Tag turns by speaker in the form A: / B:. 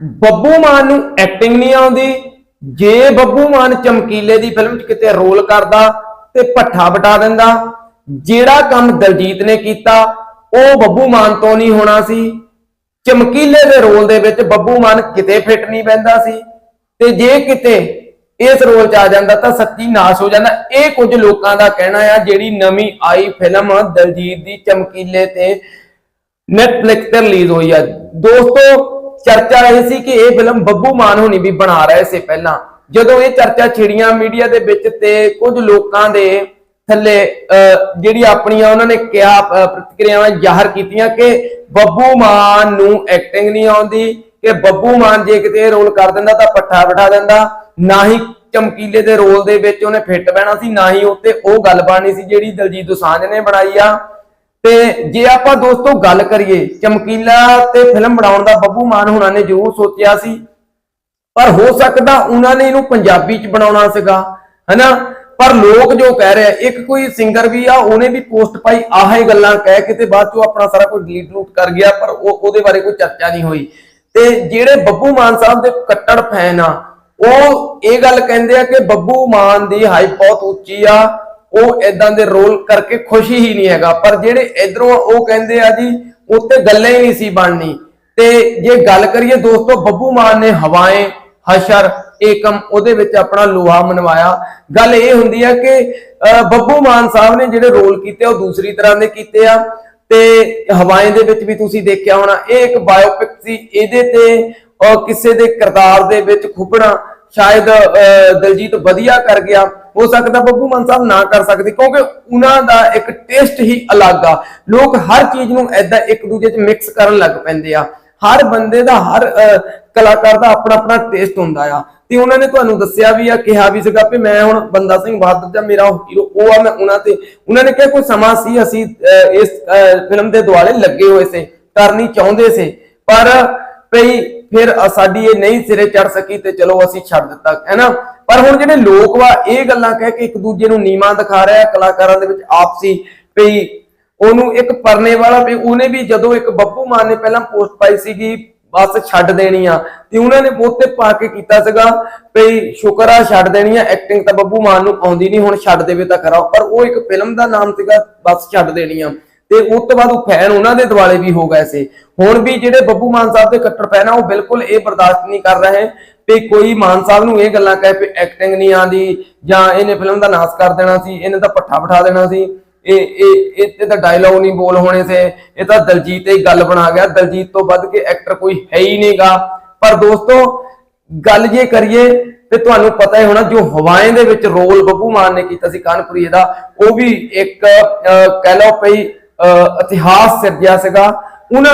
A: ਬੱਬੂ ਮਾਨ ਨੂੰ ਐਕਟਿੰਗ ਨਹੀਂ ਆਉਂਦੀ। ਜੇ ਬੱਬੂ ਮਾਨ ਚਮਕੀਲੇ ਦੀ ਫਿਲਮ 'ਚ ਕਿਤੇ ਰੋਲ ਕਰਦਾ ਤੇ ਪੱਠਾ ਬਟਾ ਦਿੰਦਾ, ਜਿਹੜਾ ਕੰਮ ਦਲਜੀਤ ਨੇ ਕੀਤਾ, ਉਹ ਬੱਬੂ ਮਾਨ ਤੋਂ ਨਹੀਂ ਹੋਣਾ ਸੀ। ਚਮਕੀਲੇ ਦੇ ਰੋਲ ਦੇ ਵਿੱਚ ਬੱਬੂ ਮਾਨ ਕਿਤੇ ਫਿੱਟ ਨਹੀਂ ਬੈੰਦਾ ਸੀ। ਤੇ ਜੇ ਕਿਤੇ ਇਸ ਰੋਲ 'ਚ ਆ ਜਾਂਦਾ ਤਾਂ ਸੱਚੀ ਨਾਸ਼ ਹੋ ਜਾਂਦਾ। ਇਹ ਕੁਝ ਲੋਕਾਂ ਦਾ ਕਹਿਣਾ ਆ, ਜਿਹੜੀ ਨਵੀਂ ਆਈ ਫਿਲਮ ਦਲਜੀਤ ਦੀ ਚਮਕੀਲੇ ਤੇ ਨੈਟਫਲਿਕਸ ਤੇ ਰਿਲੀਜ਼ ਹੋਈ ਆ। ਦੋਸਤੋ ਚਰਚਾ ਇਹ ਸੀ ਕਿ ਇਹ ਫਿਲਮ ਬੱਬੂ ਮਾਨ ਹੋਣੀ ਵੀ ਬਣਾ ਰਹੇ ਸੀ ਪਹਿਲਾਂ। ਜਦੋਂ ਇਹ ਚਰਚਾ ਛਿੜੀਆਂ ਮੀਡੀਆ ਦੇ ਵਿੱਚ ਤੇ ਕੁਝ ਲੋਕਾਂ ਦੇ ਥੱਲੇ ਅਹ, ਜਿਹੜੀ ਆਪਣੀਆਂ ਉਹਨਾਂ ਨੇ ਕਿਹਾ ਪ੍ਰਤੀਕਿਰਿਆਵਾਂ ਜ਼ਾਹਰ ਕੀਤੀਆਂ ਕਿ ਬੱਬੂ ਮਾਨ ਨੂੰ ਐਕਟਿੰਗ ਨਹੀਂ ਆਉਂਦੀ ਕਿ ਬੱਬੂ ਮਾਨ ਜੇ ਕਿਤੇ ਇਹ ਰੋਲ ਕਰ ਦਿੰਦਾ ਤਾਂ ਪੱਠਾ ਬਿਠਾ ਦਿੰਦਾ ਨਾ ਹੀ ਚਮਕੀਲੇ ਦੇ ਰੋਲ ਦੇ ਵਿੱਚ ਉਹਨੇ ਫਿੱਟ ਬਹਿਣਾ ਸੀ ਨਾ ਹੀ ਉੱਤੇ ਉਹ ਗੱਲ ਬਾਣੀ ਸੀ ਜਿਹੜੀ ਦਲਜੀਤ ਦੋਸਾਂਝ ਨੇ ਬਣਾਈ ਆ। ਤੇ ਜੇ ਆਪਾਂ ਦੋਸਤੋ ਗੱਲ ਕਰੀਏ, ਚਮਕੀਲਾ ਤੇ ਫਿਲਮ ਬਣਾਉਣ ਦਾ ਬੱਬੂ ਮਾਨ ਹੁਣਾਂ ਨੇ ਜ਼ਰੂਰ ਸੋਚਿਆ ਸੀ। ਪਰ ਹੋ ਸਕਦਾ ਉਹਨਾਂ ਨੇ ਇਹਨੂੰ ਪੰਜਾਬੀ ਚ ਬਣਾਉਣਾ ਸੀਗਾ, ਹਨਾ? ਪਰ ਲੋਕ ਜੋ ਕਹਿ ਰਹੇ ਇੱਕ ਕੋਈ ਸਿੰਗਰ ਵੀ ਆ, ਉਹਨੇ ਵੀ ਪੋਸਟ ਪਾਈ, ਆਹੇ ਗੱਲਾਂ ਕਹਿ ਕੇ ਤੇ ਬਾਅਦ ਚੋਂ ਆਪਣਾ ਸਾਰਾ ਕੁਝ ਡਿਲੀਟ ਰੂਟ ਕਰ ਗਿਆ, ਪਰ ਉਹ, ਉਹਦੇ ਬਾਰੇ ਕੋਈ ਚਰਚਾ ਨਹੀਂ ਹੋਈ। ਤੇ ਜਿਹੜੇ ਬੱਬੂ ਮਾਨ ਸਾਹਿਬ ਦੇ ਕੱਟੜ ਫੈਨ ਆ, ਉਹ ਇਹ ਗੱਲ ਕਹਿੰਦੇ ਆ ਕਿ ਬੱਬੂ ਮਾਨ ਦੀ ਹਾਈਪ ਬਹੁਤ ਉੱਚੀ ਆ ਉਹ ਇਦਾਂ ਦੇ ਰੋਲ ਕਰਕੇ ਖੁਸ਼ੀ ਹੀ ਨਹੀਂ ਹੈਗਾ। ਪਰ ਜਿਹੜੇ ਇਧਰੋਂ ਉਹ ਕਹਿੰਦੇ ਆ ਜੀ ਉੱਤੇ ਗੱਲਾਂ ਹੀ ਨਹੀਂ ਸੀ ਬਣਨੀ। ਤੇ ਜੇ ਗੱਲ ਕਰੀਏ ਦੋਸਤੋ ਬੱਬੂ ਮਾਨ ਨੇ ਹਵਾਏ ਹਸ਼ਰ ਏਕਮ ਉਹਦੇ ਵਿੱਚ ਆਪਣਾ ਲੋਹਾ ਮਨਵਾਇਆ। ਗੱਲ ਇਹ ਹੁੰਦੀ ਆ ਕਿ ਬੱਬੂ ਮਾਨ ਸਾਹਿਬ ਨੇ ਜਿਹੜੇ ਰੋਲ ਕੀਤੇ ਉਹ ਦੂਸਰੀ ਤਰ੍ਹਾਂ ਦੇ ਕੀਤੇ ਆ। ਤੇ ਹਵਾਏ ਦੇ ਵਿੱਚ ਵੀ ਤੁਸੀਂ ਦੇਖਿਆ ਹੋਣਾ ਇਹ ਇੱਕ ਬਾਇਓਪਿਕ ਸੀ। ਇਹਦੇ ਤੇ ਕਿਸੇ ਦੇ ਕਿਰਦਾਰ ਦੇ ਵਿੱਚ ਖੁੱਬਣਾ ਸ਼ਾਇਦ ਅਹ, ਦਲਜੀਤ ਵਧੀਆ ਕਰ ਗਿਆ। ਹੋ ਸਕਦਾ ਬੱਬੂ ਮਾਨ ਸਾਹਿਬ ਨਾ ਕਰ ਸਕਦੇ, ਕਿਉਂਕਿ ਉਹਨਾਂ ਦਾ ਇੱਕ ਟੇਸਟ ਹੀ ਅਲੱਗ ਆ। ਲੋਕ ਹਰ ਚੀਜ਼ ਨੂੰ ਐਦਾਂ ਇੱਕ ਦੂਜੇ 'ਚ ਮਿਕਸ ਕਰਨ ਲੱਗ ਪੈਂਦੇ ਆ। ਹਰ ਬੰਦੇ ਦਾ, ਹਰ ਕਲਾਕਾਰ ਦਾ ਆਪਣਾ ਆਪਣਾ ਟੇਸਟ ਹੁੰਦਾ ਆ। ਤੇ ਉਹਨਾਂ ਨੇ ਤੁਹਾਨੂੰ ਦੱਸਿਆ ਵੀ ਆ, ਕਿਹਾ ਵੀ ਸੀਗਾ ਕਿ ਮੈਂ ਹੁਣ ਬੰਦਾ ਸਿੰਘ ਬਹਾਦਰ ਜਾਂ ਮੇਰਾ ਹੀਰੋ ਉਹ ਆ ਮੈਂ ਉਹਨਾਂ ਤੇ, ਉਹਨਾਂ ਨੇ ਕਿਹਾ ਕੋਈ ਸਮਾਂ ਸੀ ਅਸੀਂ ਇਸ ਫਿਲਮ ਦੇ ਦੁਆਲੇ ਲੱਗੇ ਹੋਏ ਸੀ ਕਰਨੀ ਚਾਹੁੰਦੇ ਸੀ। ਪਰ ਭਈ, ਫਿਰ ਸਾਡੀ ਇਹ ਨਹੀਂ ਸਿਰੇ ਚੜ ਸਕੀ ਤੇ ਚਲੋ ਅਸੀਂ ਛੱਡ ਦਿੱਤਾ ਹੈਨਾ ਪਰ ਹੁਣ ਜਿਹੜੇ ਲੋਕ ਵਾ, ਇਹ ਗੱਲਾਂ ਕਹਿ ਕੇ ਇੱਕ ਦੂਜੇ ਨੂੰ ਨੀਵਾਂ ਦਿਖਾ ਰਿਹਾ ਕਲਾਕਾਰਾਂ ਦੇ ਵਿੱਚ ਆਪਸੀ ਭਈ ਉਹਨੂੰ ਇੱਕ ਪਰਨੇ ਵਾਲਾ ਵੀ, ਉਹਨੇ ਵੀ ਜਦੋਂ ਇੱਕ ਬੱਬੂ ਮਾਨ ਨੇ ਪਹਿਲਾਂ ਪੋਸਟ ਪਾਈ ਸੀਗੀ, ਬਸ ਛੱਡ ਦੇਣੀ ਆ, ਤੇ ਉਹਨਾਂ ਨੇ ਉੱਤੇ ਪਾ ਕੇ ਕੀਤਾ ਸੀਗਾ ਭਈ ਸ਼ੁਕਰ ਆ, ਛੱਡ ਦੇਣੀ ਆ ਐਕਟਿੰਗ ਤਾਂ ਬੱਬੂ ਮਾਨ ਨੂੰ ਆਉਂਦੀ ਨਹੀਂ, ਹੁਣ ਛੱਡ ਦੇਵੇ ਤਾਂ ਖਰਾ। ਪਰ ਉਹ ਇੱਕ ਫਿਲਮ ਦਾ ਨਾਮ ਸੀਗਾ, ਬਸ ਛੱਡ ਦੇਣੀ ਆ। ਤੇ ਉਸ ਤੋਂ ਬਾਅਦ ਉਹ ਫੈਨ ਉਹਨਾਂ ਦੇ ਦੁਆਲੇ ਵੀ ਹੋ ਗਏ ਸੀ। ਹੁਣ ਵੀ ਜਿਹੜੇ ਬੱਬੂ ਮਾਨ ਸਾਹਿਬ ਦੇ ਕੱਟੜ ਫੈਨ ਆ, ਉਹ ਬਿਲਕੁਲ ਇਹ ਬਰਦਾਸ਼ਤ ਨਹੀਂ ਕਰ ਰਹੇ। ਵੀ ਕੋਈ ਮਾਨ ਸਾਹਿਬ ਨੂੰ ਇਹ ਗੱਲਾਂ ਕਹੇ ਵੀ ਐਕਟਿੰਗ ਨਹੀਂ ਆਂਦੀ ਜਾਂ ਇਹਨੇ ਫਿਲਮ ਦਾ ਨਾਸ ਕਰ ਦੇਣਾ ਸੀ ਇਹਨੇ ਤਾਂ ਪੱਠਾ ਬਿਠਾ ਦੇਣਾ ਸੀ। ਇਹ ਇਹ ਇਹ ਤਾਂ ਡਾਇਲੌਗ ਨਹੀਂ ਬੋਲ ਹੋਣੇ ਸੇ। ਇਹ ਤਾਂ ਦਲਜੀਤ ਹੀ ਗੱਲ ਬਣਾ ਗਿਆ। ਦਲਜੀਤ ਤੋਂ ਵੱਧ ਕੇ ਐਕਟਰ ਕੋਈ ਹੈ ਹੀ ਨਹੀਂਗਾ ਪਰ ਦੋਸਤੋ ਗੱਲ ਜੇ ਕਰੀਏ ਤੇ ਤੁਹਾਨੂੰ ਪਤਾ ਹੀ ਹੋਣਾ ਜੋ ਹਵਾਏ ਦੇ ਵਿੱਚ ਰੋਲ ਬੱਬੂ ਮਾਨ ਨੇ ਕੀਤਾ ਸੀ ਕਾਨਪੁਰੀਏ ਦਾ ਉਹ ਵੀ ਇੱਕ ਅਹ, ਕਹਿ ਲਓ ਪਈ ਅਹ, ਇਤਿਹਾਸ ਸਿਰਜਿਆ ਸੀਗਾ। ਉਹਨਾਂ